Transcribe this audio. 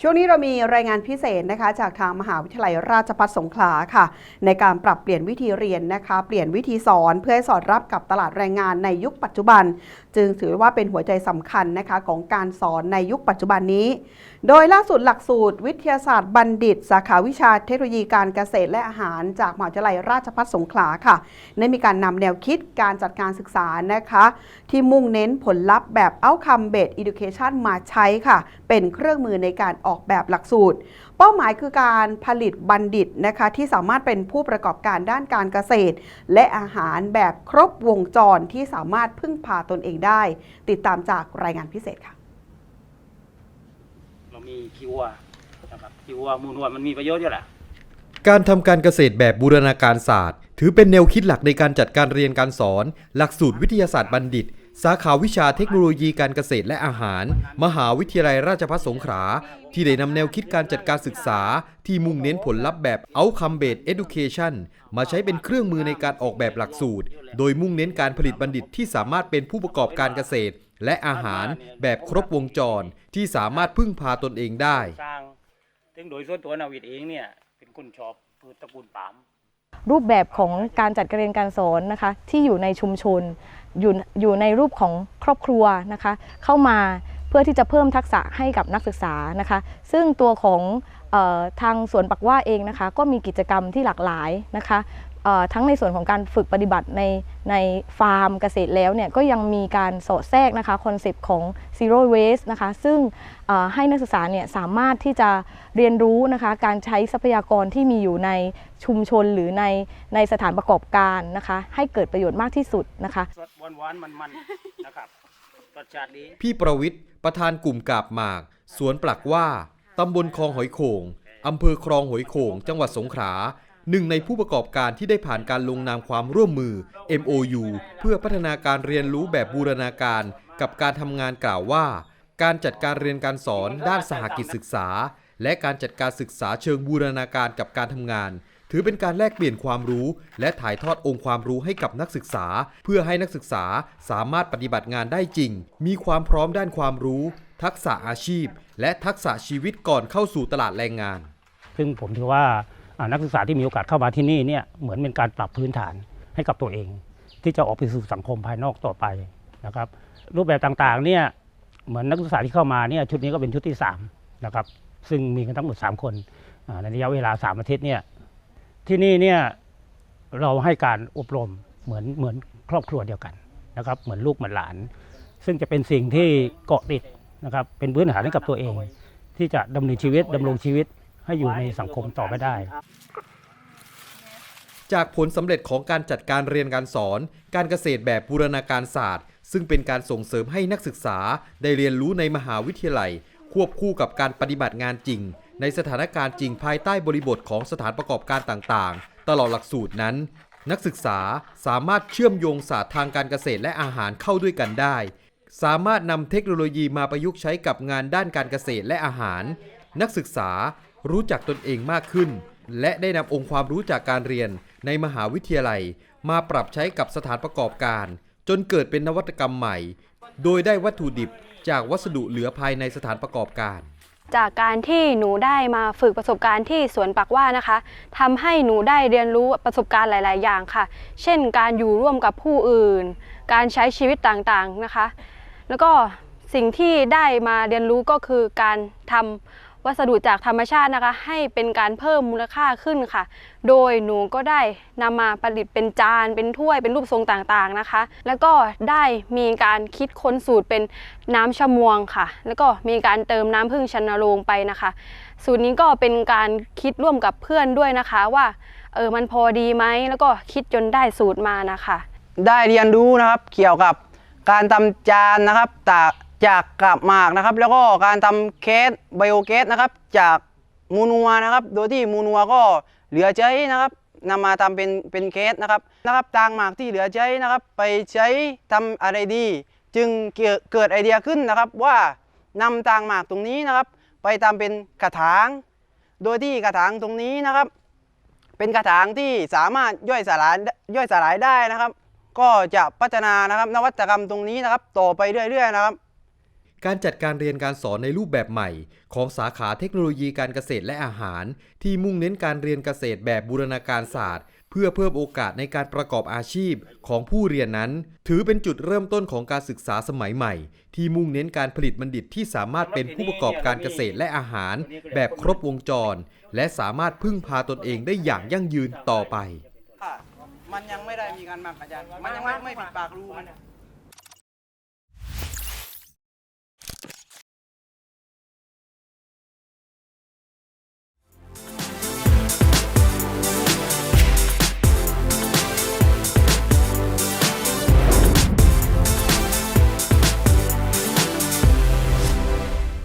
ช่วงนี้เรามีรายงานพิเศษนะคะจากทางมหาวิทยาลัยราชภัฏสงขลาค่ะ ในการปรับเปลี่ยนวิธีเรียนนะคะ เปลี่ยนวิธีสอนเพื่อให้สอดรับกับตลาดแรงงานในยุคปัจจุบัน จึงถือว่าเป็นหัวใจสำคัญนะคะของการสอนในยุคปัจจุบันนี้ โดยล่าสุดหลักสูตร วิทยาศาสตร์บัณฑิต สาขาวิชาเทคโนโลยีการเกษตรและอาหารจากมหาวิทยาลัยราชภัฏสงขลาค่ะได้มีการนำแนวคิดการจัดการศึกษานะคะ ที่มุ่งเน้นผลลัพธ์แบบ outcome based education มาใช้ค่ะ เป็นเครื่องมือในการออกแบบหลักสูตร เป้าหมายคือการผลิตบัณฑิตนะคะที่สามารถเป็นผู้ประกอบการด้านการเกษตร และอาหารแบบครบวงจรที่สามารถพึ่งพาตนเองได้ ติดตามจากรายงานพิเศษค่ะ เรามีคิวอะนะครับคิวอะมูลนวลมันมีประโยชน์อยู่แหละการทำการเกษตรแบบบูรณาการศาสตร์ ถือเป็นแนวคิดหลักในการจัดการเรียนการสอน หลักสูตรวิทยาศาสตร์บัณฑิต สาขาวิชาเทคโนโลยีการเกษตรและอาหาร มหาวิทยาลัยราชภัฏสงขลาที่ได้นำแนวคิดการจัดการศึกษา ที่มุ่งเน้นผลลัพธ์แบบ outcome based education มาใช้เป็นเครื่องมือในการออกแบบหลักสูตร โดยมุ่งเน้นการผลิตบัณฑิตที่สามารถเป็นผู้ประกอบการเกษตร และอาหารแบบครบวงจร ที่สามารถพึ่งพาตนเองได้ สร้างซึ่งโดยส่วนตัวนาวิดเองเนี่ยเป็นคนชอบพืชตระกูลปาล์ม รูปแบบของการจัดการเรียนการสอนนะคะ ที่อยู่ในชุมชนอยู่อยู่ในรูปของครอบครัวนะคะ เข้ามาเพื่อที่จะเพิ่มทักษะให้กับนักศึกษานะคะ ซึ่งตัวของออทางสวนปักว่าเองนะคะ ก็มีกิจกรรมที่หลากหลายนะคะ ทั้งในส่วนของการฝึกปฏิบัติในในฟาร์มเกษตรแล้วเนี่ยก็ยังมีการสอดแทรกนะคะคอนเซปต์ของ zero waste นะคะซึ่งเอ่อให้นักศึกษาเนี่ยสามารถที่จะเรียนรู้นะคะการใช้ทรัพยากรที่มีอยู่ในชุมชนหรือในในสถานประกอบการนะคะให้เกิดประโยชน์มากที่สุดนะคะสดหวานๆมันๆนะครับรสชาติดีพี่ประวิทย์ประธานกลุ่มกาบหมาก สวนปลักว่าตำบลคลองหอยโขงอำเภอคลองหอยโขงจังหวัดสงขลา หนึ่งในผู้ประกอบการที่ได้ผ่านการลงนามความร่วมมือ MOU เพื่อพัฒนาการเรียนรู้แบบบูรณาการ กับการทำงานกล่าวว่า การจัดการเรียนการสอนด้านสหกิจศึกษา และการจัดการศึกษาเชิงบูรณาการกับการทำงาน ถือเป็นการแลกเปลี่ยนความรู้ และถ่ายทอดองค์ความรู้ให้กับนักศึกษา เพื่อให้นักศึกษาสามารถปฏิบัติงานได้จริง มีความพร้อมด้านความรู้ ทักษะอาชีพ และทักษะชีวิตก่อนเข้าสู่ตลาดแรงงาน ซึ่งผมถือว่าอ่า นักศึกษาที่มีโอกาสเข้ามาที่นี่เนี่ยเหมือนเป็นการปรับพื้นฐานให้กับตัวเอง ที่จะออกไปสู่สังคมภายนอกต่อไปนะครับรูปแบบต่างๆเนี่ยเหมือนนักศึกษาที่เข้ามาเนี่ยชุดนี้ก็เป็นชุดที่3นะครับซึ่งมีกันทั้งหมด 3 คนในระยะเวลา 3 อาทิตย์เนี่ยที่นี่เนี่ยเราให้การอบรมเหมือนเหมือนครอบครัวเดียวกันนะครับเหมือนลูกเหมือนหลาน ซึ่งจะเป็นสิ่งที่เกาะติดนะครับเป็นพื้นฐานให้กับตัวเอง ที่จะดำเนินชีวิตดำรงชีวิต ให้อยู่ในสังคมต่อไปได้ จากผลสำเร็จของการจัดการเรียนการสอน การเกษตรแบบบูรณาการศาสตร์ ซึ่งเป็นการส่งเสริมให้นักศึกษาได้เรียนรู้ในมหาวิทยาลัย ควบคู่กับการปฏิบัติงานจริง ในสถานการณ์จริงภายใต้บริบทของสถานประกอบการต่างๆ ตลอดหลักสูตรนั้น นักศึกษาสามารถเชื่อมโยงศาสตร์ทางการเกษตรและอาหารเข้าด้วยกันได้ สามารถนำเทคโนโลยีมาประยุกต์ใช้กับงานด้านการเกษตรและอาหาร นักศึกษา รู้จักตนเองมากขึ้น และได้นำองค์ความรู้จากการเรียนในมหาวิทยาลัย มาปรับใช้กับสถานประกอบการ จนเกิดเป็นนวัตกรรมใหม่ โดยได้วัตถุดิบจากวัสดุเหลือภายในสถานประกอบการจากการที่หนูได้มาฝึกประสบการณ์ที่สวนปักว่านะคะทำให้หนูได้เรียนรู้ประสบการณ์หลาย ๆ อย่างค่ะ เช่น การอยู่ร่วมกับผู้อื่น การใช้ชีวิตต่าง ๆ นะคะ แล้วก็สิ่งที่ได้มาเรียนรู้ก็คือการทำ วัสดุจากธรรมชาตินะคะ ให้เป็นการเพิ่มมูลค่าขึ้นค่ะ โดยหนูก็ได้นำมาประดิษฐ์เป็นจาน เป็นถ้วยเป็นรูปทรงต่างๆนะคะ แล้วก็ได้มีการคิดค้นสูตรเป็นน้ำชะมวงค่ะ แล้วก็มีการเติมน้ำผึ้งชนโรงไปนะคะ สูตรนี้ก็เป็นการคิดร่วมกับเพื่อนด้วยนะคะว่าเออมันพอดีไหมแล้วก็คิดจนได้สูตรมานะคะ ได้เรียนรู้นะครับเกี่ยวกับการทำจานนะครับจาก จากกาบหมากนะครับ แล้วก็การทำเคสไบโอเคสนะครับ จากมูนัวนะครับ โดยที่มูนัวก็เหลือใช้นะครับนำมาทำเป็นเป็นเคสนะครับนะครับตางหมากที่เหลือใช้นะครับ ไปใช้ทำอะไรดี จึงเกิดไอเดียขึ้นนะครับ ว่านำตางหมากตรงนี้นะครับ ไปทำเป็นกระถาง โดยที่กระถางตรงนี้นะครับ เป็นกระถางที่สามารถย่อยสลายย่อยสลายได้นะครับ ก็จะพัฒนานะครับนวัตกรรมตรงนี้นะครับ ต่อไปเรื่อยๆนะครับ การจัดการเรียนการสอนในรูปแบบใหม่ ของสาขาเทคโนโลยีการเกษตรและอาหาร ที่มุ่งเน้นการเรียนเกษตรแบบบูรณาการศาสตร์ เพื่อเพิ่มโอกาสในการประกอบอาชีพของผู้เรียนนั้น ถือเป็นจุดเริ่มต้นของการศึกษาสมัยใหม่ ที่มุ่งเน้นการผลิตบัณฑิตที่สามารถเป็นผู้ประกอบการเกษตรและอาหาร แบบครบวงจร และสามารถพึ่งพาตนเองได้อย่างยั่งยืนต่อไป มันยังไม่ได้มีการหมักอาจารย์ มันยังไม่ไม่ปิดปากรูมัน